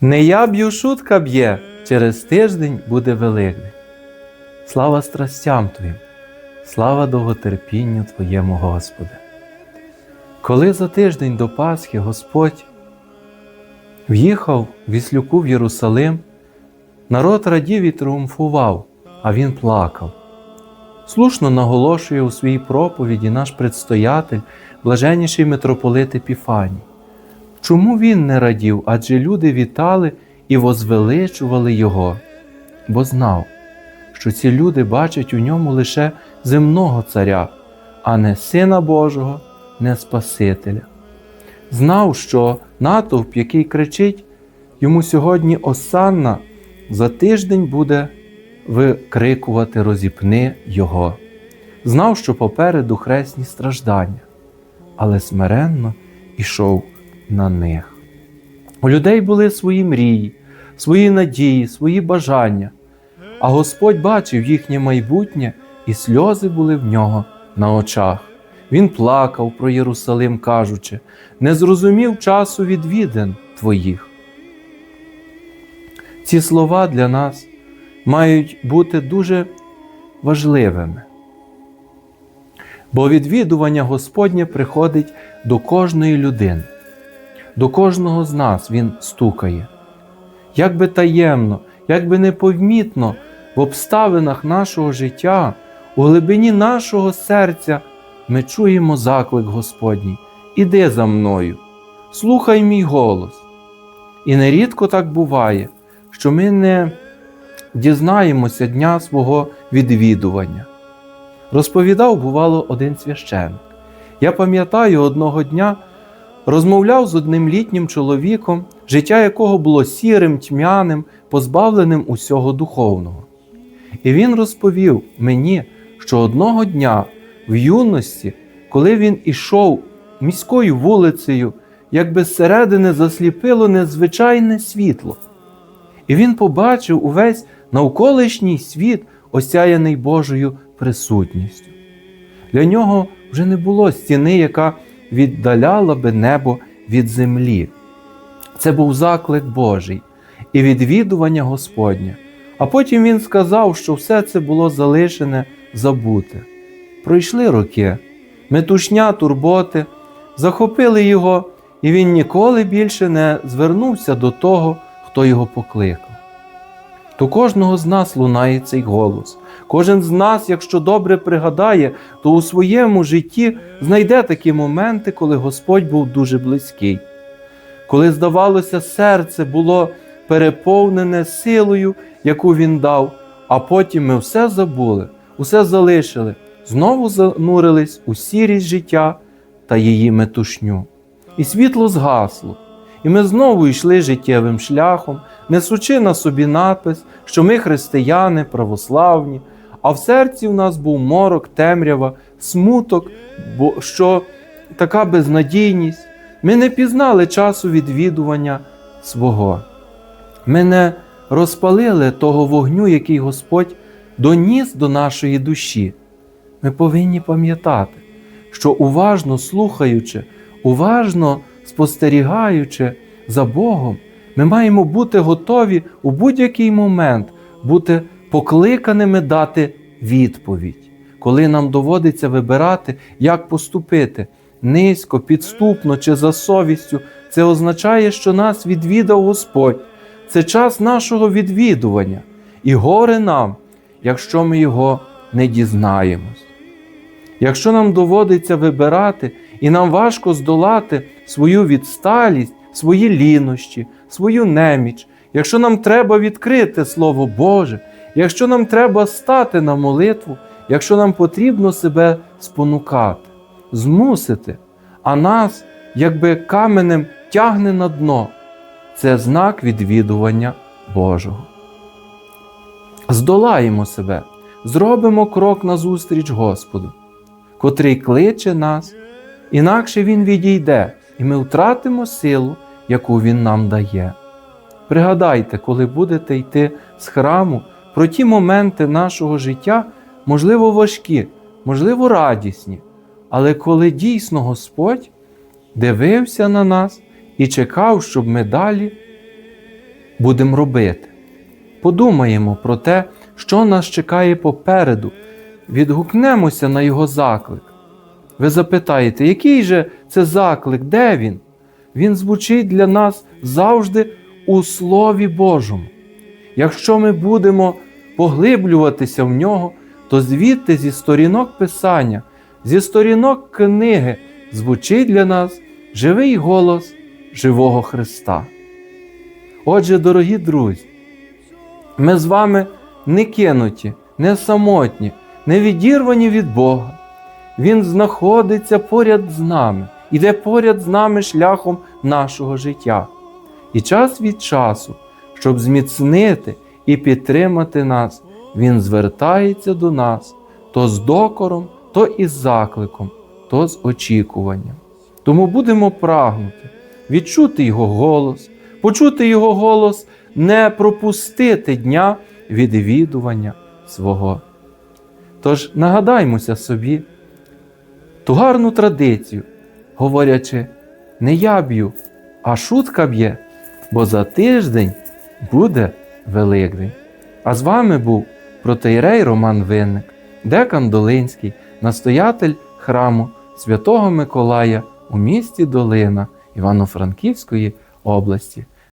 Не я б'ю, шутка б'є, через тиждень буде Великдень. Слава страстям Твоїм, слава довготерпінню Твоєму Господи. Коли за тиждень до Пасхи Господь в'їхав віслюку в Єрусалим, народ радів і тріумфував, а він плакав. Слушно наголошує у своїй проповіді наш предстоятель, блаженніший митрополит Епіфаній. Чому він не радів? Адже люди вітали і возвеличували його, бо знав, що ці люди бачать у ньому лише земного царя, а не Сина Божого, не Спасителя. Знав, що натовп, який кричить йому сьогодні Осанна, за тиждень буде викрикувати розіпни Його. Знав, що попереду хресні страждання, але смиренно ішов на них. У людей були свої мрії, свої надії, свої бажання, а Господь бачив їхнє майбутнє, і сльози були в нього на очах. Він плакав про Єрусалим, кажучи, не зрозумів часу відвідин твоїх. Ці слова для нас мають бути дуже важливими. Бо відвідування Господнє приходить до кожної людини, до кожного з нас Він стукає. Як би таємно, як би непомітно в обставинах нашого життя, у глибині нашого серця ми чуємо заклик Господній. Іди за мною, слухай мій голос. І нерідко так буває, що ми не дізнаємося дня свого відвідування. Розповідав, бувало, один священик. Я пам'ятаю, одного дня розмовляв з одним літнім чоловіком, життя якого було сірим, тьмяним, позбавленим усього духовного. І він розповів мені, що одного дня в юності, коли він ішов міською вулицею, якби зсередини засліпило незвичайне світло. І він побачив увесь навколишній світ, осяяний Божою присутністю. Для нього вже не було стіни, яка віддаляла би небо від землі. Це був заклик Божий і відвідування Господнє. А потім він сказав, що все це було залишене забуте. Пройшли роки, метушня, турботи, захопили його, і він ніколи більше не звернувся до того, хто його покликав. До кожного з нас лунає цей голос. Кожен з нас, якщо добре пригадає, то у своєму житті знайде такі моменти, коли Господь був дуже близький, коли, здавалося, серце було переповнене силою, яку він дав, а потім ми все забули, усе залишили, знову занурились у сірість життя та її метушню. І світло згасло. І ми знову йшли життєвим шляхом, несучи на собі надпис, що ми християни, православні, а в серці в нас був морок, темрява, смуток, бо що така безнадійність. Ми не пізнали часу відвідування свого. Ми не розпалили того вогню, який Господь доніс до нашої душі. Ми повинні пам'ятати, що уважно слухаючи, уважно спостерігаючи за Богом, ми маємо бути готові у будь-який момент бути покликаними дати відповідь, коли нам доводиться вибирати, як поступити низько, підступно чи за совістю, це означає, що нас відвідав Господь. Це час нашого відвідування, і горе нам, якщо ми його не дізнаємось. Якщо нам доводиться вибирати, і нам важко здолати свою відсталість, свої лінощі, свою неміч, якщо нам треба відкрити Слово Боже, якщо нам треба стати на молитву, якщо нам потрібно себе спонукати, змусити, а нас, якби каменем тягне на дно, це знак відвідування Божого. Здолаємо себе, зробимо крок назустріч Господу, котрий кличе нас, інакше Він відійде, і ми втратимо силу, яку Він нам дає. Пригадайте, коли будете йти з храму, про ті моменти нашого життя, можливо, важкі, можливо, радісні, але коли дійсно Господь дивився на нас і чекав, щоб ми далі будемо робити. Подумаємо про те, що нас чекає попереду, відгукнемося на його заклик. Ви запитаєте, який же це заклик, де він? Він звучить для нас завжди у Слові Божому. Якщо ми будемо поглиблюватися в нього, то звідти зі сторінок Писання, зі сторінок книги звучить для нас живий голос живого Христа. Отже, дорогі друзі, ми з вами не кинуті, не самотні, не відірвані від Бога. Він знаходиться поряд з нами, іде поряд з нами шляхом нашого життя. І час від часу, щоб зміцнити і підтримати нас, Він звертається до нас то з докором, то із закликом, то з очікуванням. Тому будемо прагнути відчути Його голос, почути Його голос, не пропустити дня відвідування свого. Тож нагадаймося собі ту гарну традицію, говорячи, не я б'ю, а шутка б'є, бо за тиждень буде Великдень. А з вами був протеєрей Роман Винник, декан Долинський, настоятель храму Святого Миколая у місті Долина Івано-Франківської області.